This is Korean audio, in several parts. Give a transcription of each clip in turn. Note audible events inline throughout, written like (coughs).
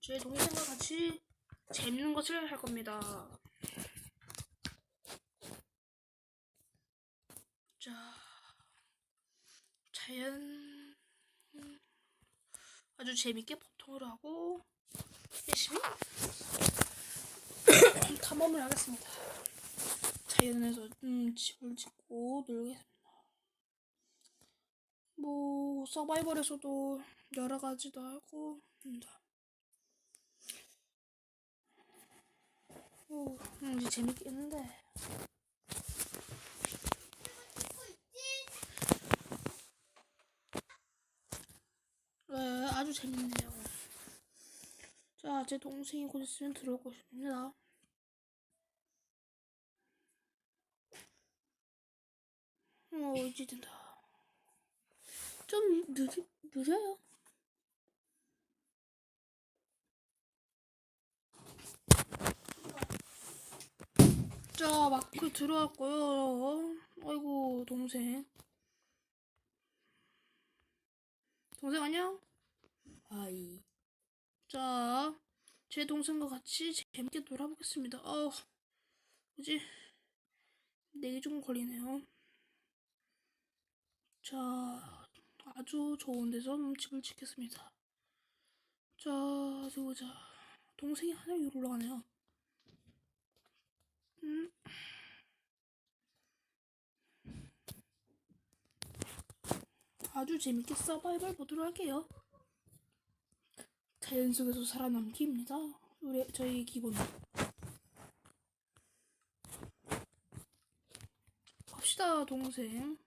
제 동생과 같이 재밌는 것을 할 겁니다. 자, 자연 음, 아주 재밌게 보통을 하고 열심히 (coughs) 탐험을 하겠습니다. 자연에서 음, 집을 짓고 놀겠습니다. 뭐 서바이벌에서도 여러 가지도 하고 음, 이제 재밌겠는데. 네, 아주 재밌네요. 자, 제 동생이 곧 있으면 들어올 것입니다. 어, 이제 된다. 좀 늦, 늦어요. 자, 마크 들어왔고요. 아이고, 동생. 동생 안녕? 아이 자, 제 동생과 같이 재밌게 놀아보겠습니다. 어, 뭐지? 내기 좀 걸리네요. 자, 아주 좋은 데서 집을 짓겠습니다. 자, 어디 보자. 동생이 하나 위로 올라가네요. 음. 아주 재밌게 서바이벌 보도록 할게요. 자연 속에서 살아남기입니다. 우리 저희 기본. 갑시다 동생.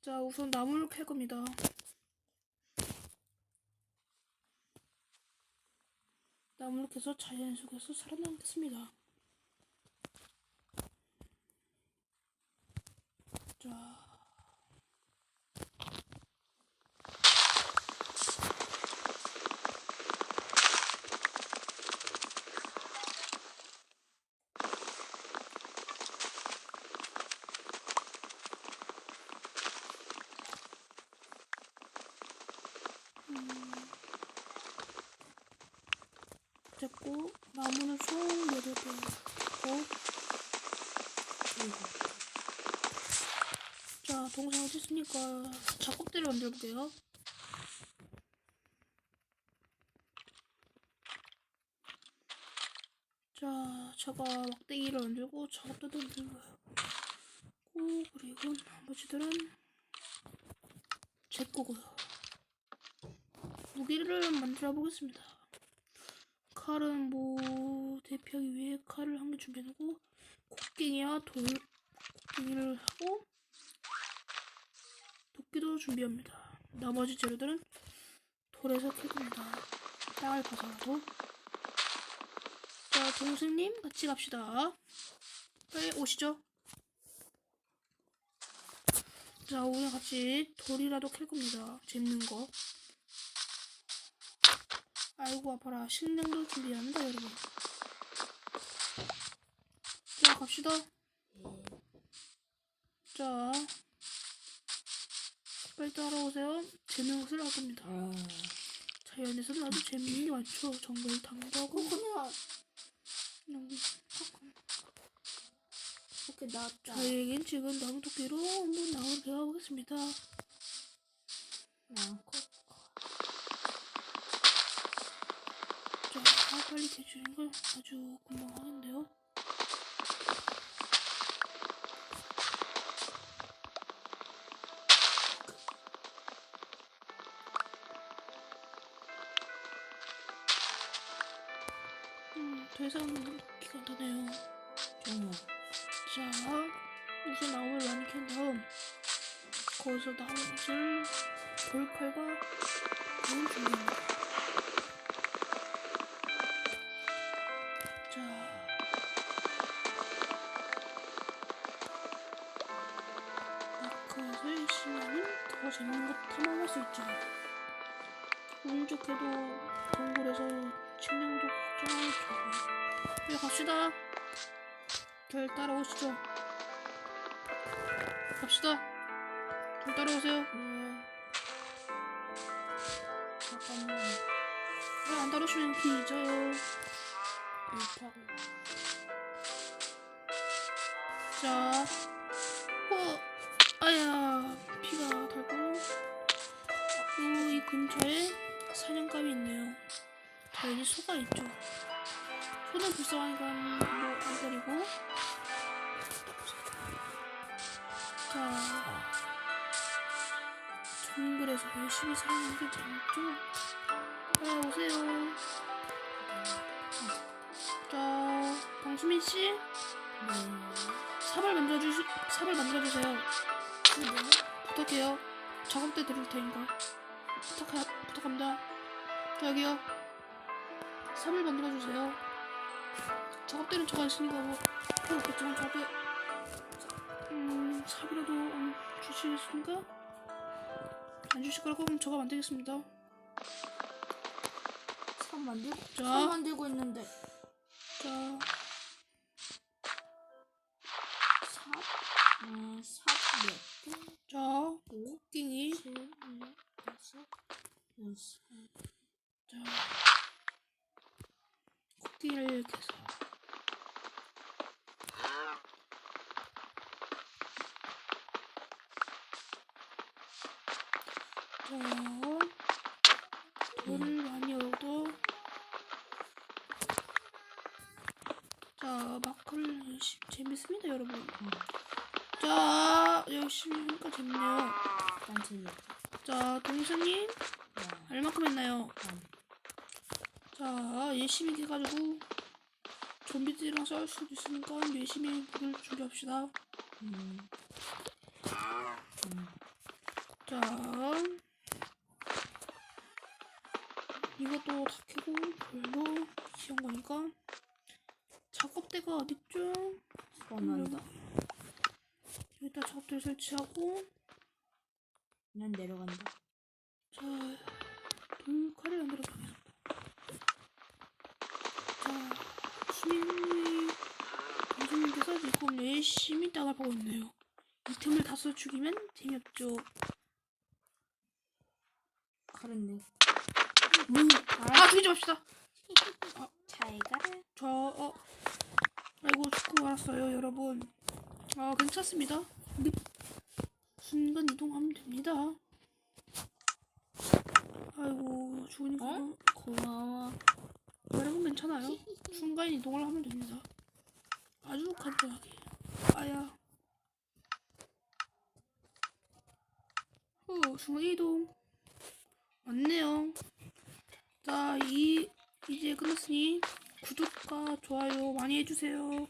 자 우선 나무를 캘 겁니다. 나무를 캐서 자연 속에서 살아남겠습니다. 자. 됐고 나무는 총 8개고. 자 동생 어디 있습니까? 작곡대를 만들어볼게요. 자 제가 막대기를 만들고 작업대도 만들고요 고 그리고 나머지들은 제 거고요 무기를 만들어 보겠습니다 칼은 뭐 대피하기 위해 칼을 한 개 준비해두고 곡괭이와 돌 곡괭이를 하고 도끼도 준비합니다. 나머지 재료들은 돌에서 캘 겁니다. 땅을 파서라도 자 동생님 같이 갑시다. 빨리 오시죠. 자 오늘 같이 돌이라도 캘 겁니다. 재밌는 거. 아이고 아파라. 식량도 준비합니다 여러분. 자 갑시다. 자 빨리 따라오세요. 재밌는 것을 할 겁니다. 아. 자연에서는 아주 재밌는 게 많죠. 정글 탐구하고. 이렇게 나왔다. 저에겐 지금 나무 도끼로 한번 나무를 배워보겠습니다. 많고 자 빨리 대주는 걸 아주 금방 하는데요 음, 더 이상 기가 안 나네요. 정말 자, 우선 나무를 많이 캔 다음 거기서 나무를 돌칼과 돌을 준비합니다. 더 재밌는 것 탐험할 수 있죠. 운 좋게도 동굴에서 식량도 걱정하고 빨리 갑시다. 절 따라오시죠. 갑시다. 절 따라오세요. 네 잠깐만 왜안 다루시면 뒤져요. 일타고. 자, 어, 아야, 피가 근처에 사냥감이 있네요. 자, 이제 소가 있죠. 소는 불쌍하니까 뭐안 때리고, 자, 정글에서 열심히 사는 게 재밌죠? 아, 오세요. 자, 방수민 씨. 네. 삽을 만들어주시, 삽을 만들어주세요. 근데 부탁해요. 작업대 드릴 테니까. 부탁하, 부탁합니다. 자, 여기요. 삽을 만들어주세요. 작업대는 저가 있으니까 뭐, 필요 없겠지만, 작업대, 음, 삽이라도 음, 주시겠습니까? 안 주실 거라고 그럼 저가 만들겠습니다. 삽 만들고 자. 삽 만들고 있는데 자, 코끼리를 이렇게 해서. 자, 돈을 많이 얻어. 자, 마크를 열심히, 재밌습니다, 여러분. 자, 열심히 하니까 재밌네요. 난 재미없어. 자, 동생님, 야, 얼마큼 했나요? 난. 자, 열심히 해가지고 좀비들이랑 싸울 수도 있으니까 열심히 무기를 준비합시다. 음. 음. 자, 이것도 다 캐고 별로 지은 거니까 작업대가 어딨죠? 뻔한다. 여기다 작업대를 설치하고 난 내려간다. 자, 돌칼을 만들어 보겠습니다. 자, 수민이 선생님께서 지금 열심히 파고 있네요. 이 틈을 다 써 죽이면 재미없죠. 칼인데. 무. 아, 죽이지 맙시다. 잘 가라. 저, 어, 아이고 죽고 말았어요, 여러분. 아, 괜찮습니다. 늪. 순간 이동하면 됩니다. 아이고, 죽으니까. 어? 고마워. 여러분 괜찮아요. (laughs) 순간 이동을 하면 됩니다. 아주 간단하게. 아야. 어, 순간 이동. 왔네요. 자, 이 이제 끝났으니 구독과 좋아요 많이 해주세요.